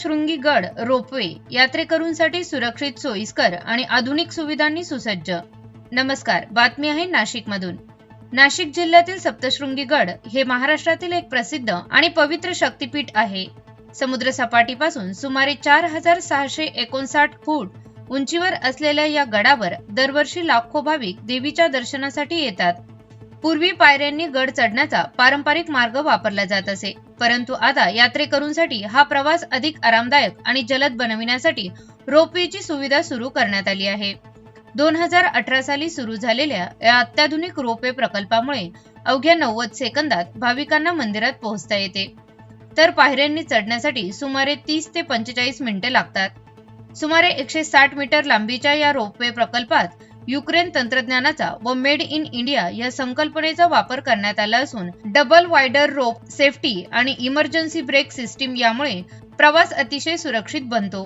शृंगी गड रोपवे यात्रेकरूंसाठी सुरक्षित सोयीस्कर आणि आधुनिक सुविधांनी सुसज्ज. नमस्कार बातमी आहे नाशिकमधून. नाशिक जिल्ह्यातील सप्तशृंगी गड हे महाराष्ट्रातील एक प्रसिद्ध आणि पवित्र शक्तीपीठ आहे. समुद्र सपाटीपासून सुमारे चार हजार सहाशे एकोणसाठ फूट उंचीवर असलेल्या या गडावर दरवर्षी लाखो भाविक देवीच्या दर्शनासाठी येतात. पूर्वी पायऱ्यांनी गड चढण्याचा पारंपरिक मार्ग वापरला जात असे. परंतु आता यात्रेकरूंसाठी हा प्रवास अधिक आरामदायक आणि जलद बनविण्यासाठी रोपवेची सुविधा सुरू करण्यात आली आहे. दोन हजार अठरा साली सुरू झालेल्या या अत्याधुनिक रोपवे प्रकल्पामुळे अवघ्या नव्वद सेकंदात भाविकांना मंदिरात पोहोचता येते. तर पायऱ्यांनी चढण्यासाठी सुमारे तीस ते पंचेचाळीस मिनिटे लागतात. सुमारे एकशे साठ मीटर लांबीच्या या रोपवे प्रकल्पात युक्रेन तंत्रज्ञानाचा व मेड इन इंडिया या संकल्पनेचा वापर करण्यात आला असून डबल वायडर रोप सेफ्टी आणि इमर्जन्सी ब्रेक सिस्टीम यामुळे प्रवास अतिशय सुरक्षित बनतो.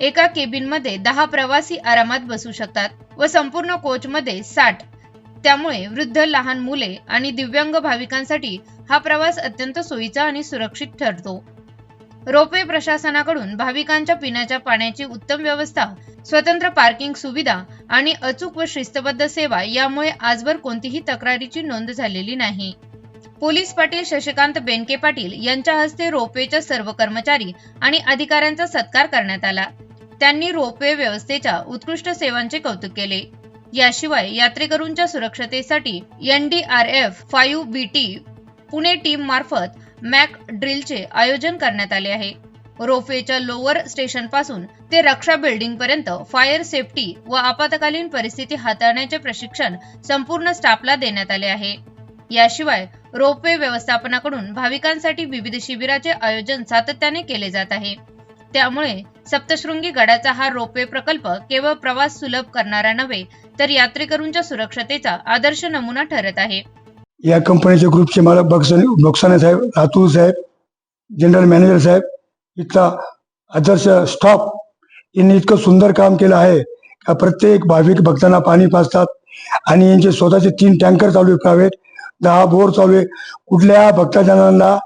एका केबिनमध्ये दहा प्रवासी आरामात बसू शकतात व संपूर्ण कोचमध्ये साठ. त्यामुळे वृद्ध लहान मुले आणि दिव्यांग भाविकांसाठी हा प्रवास अत्यंत सोयीचा आणि सुरक्षित ठरतो. रोपवे प्रशासनाकडून भाविकांच्या पिण्याच्या पाण्याची उत्तम व्यवस्था स्वतंत्र पार्किंग सुविधा आणि अचूक व शिस्तबद्ध सेवा यामुळे आजवर कोणतीही तक्रारीची नोंद झालेली नाही. पोलीस पाटील शशिकांत बेनके पाटील यांच्या हस्ते रोपवेच्या सर्व कर्मचारी आणि अधिकाऱ्यांचा सत्कार करण्यात आला. त्यांनी रोपवे व्यवस्थेच्या उत्कृष्ट सेवांचे कौतुक केले. याशिवाय यात्रेकरूंच्या सुरक्षतेसाठी NDRF five B T Pune team मार्फत मॅक ड्रिलचे आयोजन करण्यात आले आहे. रोपवेच्या लोअर स्टेशनपासून ते रक्षा बिल्डिंग पर्यंत फायर सेफ्टी व आपत्कालीन परिस्थिती हाताळण्याचे प्रशिक्षण संपूर्ण स्टाफला देण्यात आले आहे. याशिवाय रोपवे व्यवस्थापनाकडून भाविकांसाठी विविध शिबिराचे आयोजन सातत्याने केले जात आहे. त्यामुळे सप्तशृंगी गडाचा हा रोपवे प्रकल्प केवळ प्रवास सुलभ करणारा नव्हे तर यात्रेकरूंच्या सुरक्षतेचा आदर्श नमुना ठरत आहे. या कंपनीचे ग्रुपचे मालक बक्सन बक्साने साहेब रातूर साहेब जनरल मॅनेजर साहेब इथला आदर्श स्टॉप यांनी इतकं सुंदर काम केलं आहे का प्रत्येक भाविक भक्तांना पाणी पाजतात आणि यांचे स्वतःचे तीन टँकर चालू आहे प्रायव्हेट दहा बोर चालू आहे. कुठल्या भक्तजनांना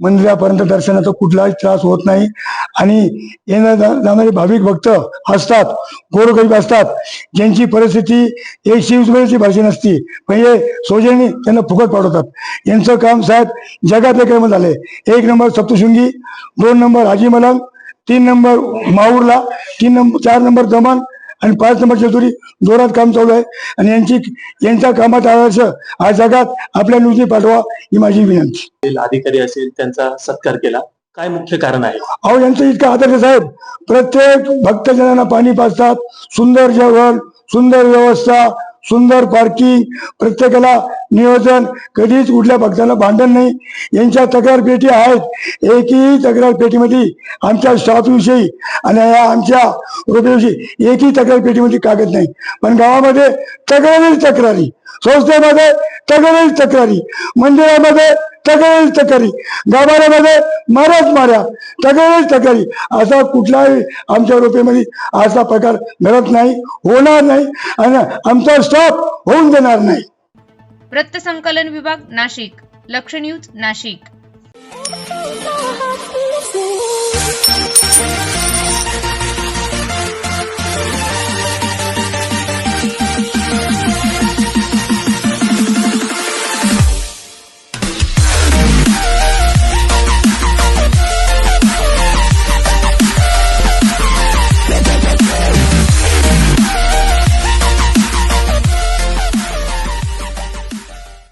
मंदिरापर्यंत दर्शनाचा कुठलाही त्रास होत नाही. आणि येणार जाणारे भाविक भक्त असतात गोरगरीब असतात. ज्यांची परिस्थिती एक शिवची भाषी नसती म्हणजे सौजन्य त्यांना फुकट पाठवतात यांचं काम साहेब जगातले क्रम झाले एक नंबर सप्तशृंगी दोन नंबर हाजी मलंग तीन नंबर माहूरला तीन नंबर चार नंबर दमन आणि पाच नंबर चतुरी जोरात काम चालू आहे. आणि यांची यांच्या कामाचा आदर्श आज जगात आपल्या न्यूजने पाठवा ही माझी विनंती. अधिकारी असेल त्यांचा सत्कार केला. काय मुख्य कारण आहे? अहो यांचं इतकं आदर्श साहेब प्रत्येक भक्तजनांना पाणी पाजतात. सुंदर जेवण सुंदर व्यवस्था सुंदर पार्किंग प्रत्येकाला नियोजन कधीच कुठल्या भक्ताला भांडण नाही. यांच्या तक्रार पेटी आहेत. एकही तक्रार पेटीमध्ये आमच्या स्टाफविषयी आणि या आमच्या रुपयाविषयी एकही तक्रार पेटीमध्ये कागद नाही. पण गावामध्ये तक्रारी तक्रारी संस्थेमध्ये तक्रारी तक्रारी मंदिरामध्ये तक्रारी तक्रारी गाभाऱ्यामध्ये माऱ्याच माऱ्या तक्रारी तक्रारी. असा कुठलाही आमच्या रोपेमध्ये असा प्रकार घडत नाही होणार नाही आणि आमचा स्टॉप होऊन देणार नाही. वृत्तसंकलन विभाग नाशिक लक्ष न्यूज नाशिक Thank you.